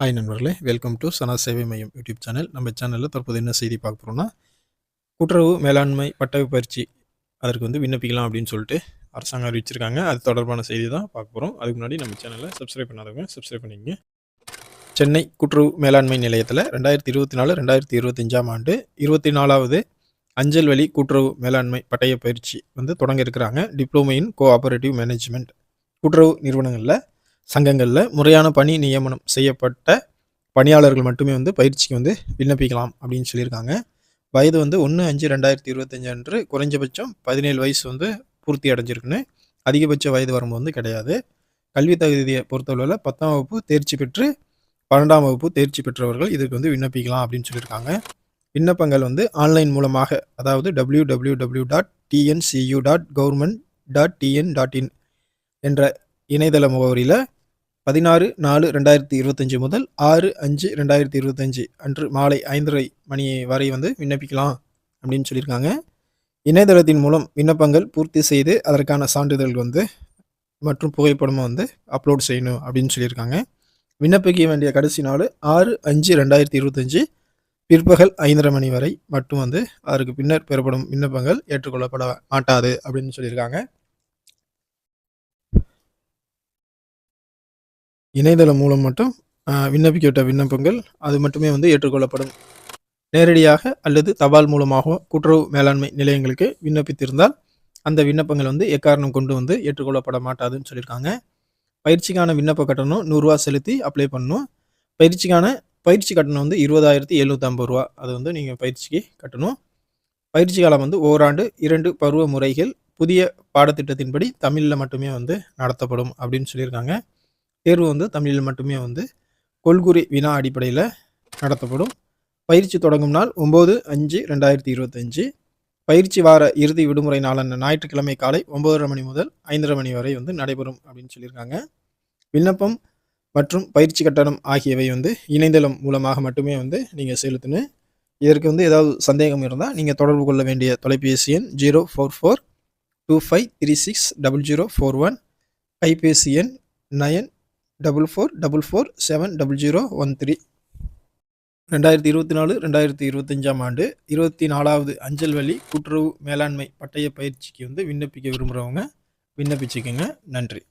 Hi நண்பர்களே. Welcome to சனா சேவை மையம் யூடியூப் சேனல் நம்ம சேனலில் தற்போது என்ன செய்தி பார்க்க போகிறோம்னா கூட்டுறவு மேலாண்மை பட்டய பயிற்சி அதற்கு வந்து விண்ணப்பிக்கலாம் அப்படின்னு சொல்லிட்டு அரசாங்கம் அறிவிச்சிருக்காங்க. அது தொடர்பான செய்தி தான் பார்க்க போகிறோம் அதுக்கு முன்னாடி நம்ம சேனலை சப்ஸ்கிரைப் பண்ணாதவங்க சப்ஸ்கிரைப் பண்ணிக்கங்க. சென்னை கூட்டுறவு மேலாண்மை நிலையத்தில் ரெண்டாயிரத்தி இருபத்தி நாலு ரெண்டாயிரத்தி இருபத்தஞ்சாம் ஆண்டு இருபத்தி நாலாவது அஞ்சல் வழி கூட்டுறவு மேலாண்மை பட்டய பயிற்சி வந்து தொடங்க இருக்கிறாங்க. டிப்ளமோ இன் கோஆபரேட்டிவ் மேனேஜ்மெண்ட் கூட்டுறவு நிறுவனங்களில் சங்கங்களில் முறையான பணி நியமனம் செய்யப்பட்ட பணியாளர்கள் மட்டுமே வந்து பயிற்சிக்கு வந்து விண்ணப்பிக்கலாம் அப்படின்னு சொல்லியிருக்காங்க. வயது வந்து ஒன்று அஞ்சு ரெண்டாயிரத்தி இருபத்தஞ்சு அன்று குறைஞ்சபட்சம் பதினேழு வயசு வந்து பூர்த்தி அடைஞ்சிருக்குன்னு. அதிகபட்ச வயது வரம்பு வந்து கிடையாது. கல்வி தகுதியை பொறுத்தளவில் பத்தாம் வகுப்பு தேர்ச்சி பெற்று பன்னெண்டாம் வகுப்பு தேர்ச்சி பெற்றவர்கள் இதுக்கு வந்து விண்ணப்பிக்கலாம் அப்படின்னு சொல்லியிருக்காங்க. விண்ணப்பங்கள் வந்து ஆன்லைன் மூலமாக அதாவது W W W dot TNCU dot government dot TN dot in என்ற இணையதள முகவரியில் பதினாறு நாலு ரெண்டாயிரத்தி இருபத்தஞ்சி முதல் ஆறு அஞ்சு ரெண்டாயிரத்தி இருபத்தஞ்சி அன்று மாலை ஐந்தரை மணி வரை வந்து விண்ணப்பிக்கலாம் அப்படின்னு சொல்லியிருக்காங்க. இணையதளத்தின் மூலம் விண்ணப்பங்கள் பூர்த்தி செய்து அதற்கான சான்றிதழ் வந்து மற்றும் புகைப்படமும் வந்து அப்லோட் செய்யணும் அப்படின்னு சொல்லியிருக்காங்க. விண்ணப்பிக்க வேண்டிய கடைசி நாள் ஆறு அஞ்சு ரெண்டாயிரத்தி இருபத்தஞ்சி பிற்பகல் ஐந்தரை மணி வரை மட்டும் வந்து அதற்கு பின்னர் பெறப்படும் விண்ணப்பங்கள் ஏற்றுக்கொள்ளப்பட மாட்டாது அப்படின்னு சொல்லியிருக்காங்க. இணையதளம் மூலம் மட்டும் விண்ணப்பிக்கப்பட்ட விண்ணப்பங்கள் அது மட்டுமே வந்து ஏற்றுக்கொள்ளப்படும். நேரடியாக அல்லது தபால் மூலமாக கூட்டுறவு மேலாண்மை நிலையங்களுக்கு விண்ணப்பித்திருந்தால் அந்த விண்ணப்பங்கள் வந்து எக்காரணம் கொண்டு வந்து ஏற்றுக்கொள்ளப்பட மாட்டாதுன்னு சொல்லியிருக்காங்க. பயிற்சிக்கான விண்ணப்ப கட்டணம் நூறுரூவா செலுத்தி அப்ளை பண்ணணும். பயிற்சிக்கான பயிற்சி கட்டணம் வந்து இருபதாயிரத்தி எழுநூற்றம்பது ரூபா. அது வந்து நீங்கள் பயிற்சிக்கு கட்டணும். பயிற்சி காலம் வந்து ஓராண்டு இரண்டு பருவ முறைகள் புதிய பாடத்திட்டத்தின்படி தமிழில் மட்டுமே வந்து நடத்தப்படும் அப்படின்னு சொல்லியிருக்காங்க. தேர்வு வந்து தமிழில் மட்டுமே வந்து கொள்குறி வினா அடிப்படையில் நடத்தப்படும். பயிற்சி தொடங்கும் நாள் ஒம்பது அஞ்சு ரெண்டாயிரத்தி இருபத்தஞ்சு. பயிற்சி வார இறுதி விடுமுறை நாளான ஞாயிற்றுக்கிழமை காலை ஒம்பதரை மணி முதல் ஐந்தரை மணி வரை வந்து நடைபெறும் அப்படின்னு சொல்லியிருக்காங்க. விண்ணப்பம் மற்றும் பயிற்சி கட்டணம் ஆகியவை வந்து இணையதளம் மூலமாக மட்டுமே வந்து நீங்கள் செலுத்தணும். இதற்கு வந்து ஏதாவது சந்தேகம் இருந்தால் நீங்கள் தொடர்பு கொள்ள வேண்டிய தொலைபேசி எண் zero four four two five three six double zero four one. கைபேசி எண் nine double four double four seven double zero one three ரெண்டாயிரத்தி இருபத்தி நாலு ரெண்டாயிரத்தி இருபத்தஞ்சாம் ஆண்டு இருபத்தி நாலாவது அஞ்சல் வழி கூட்டுறவு மேலாண்மை பட்டய பயிற்சிக்கு வந்து விண்ணப்பிக்க விரும்புகிறவங்க விண்ணப்பிச்சுக்கோங்க. நன்றி.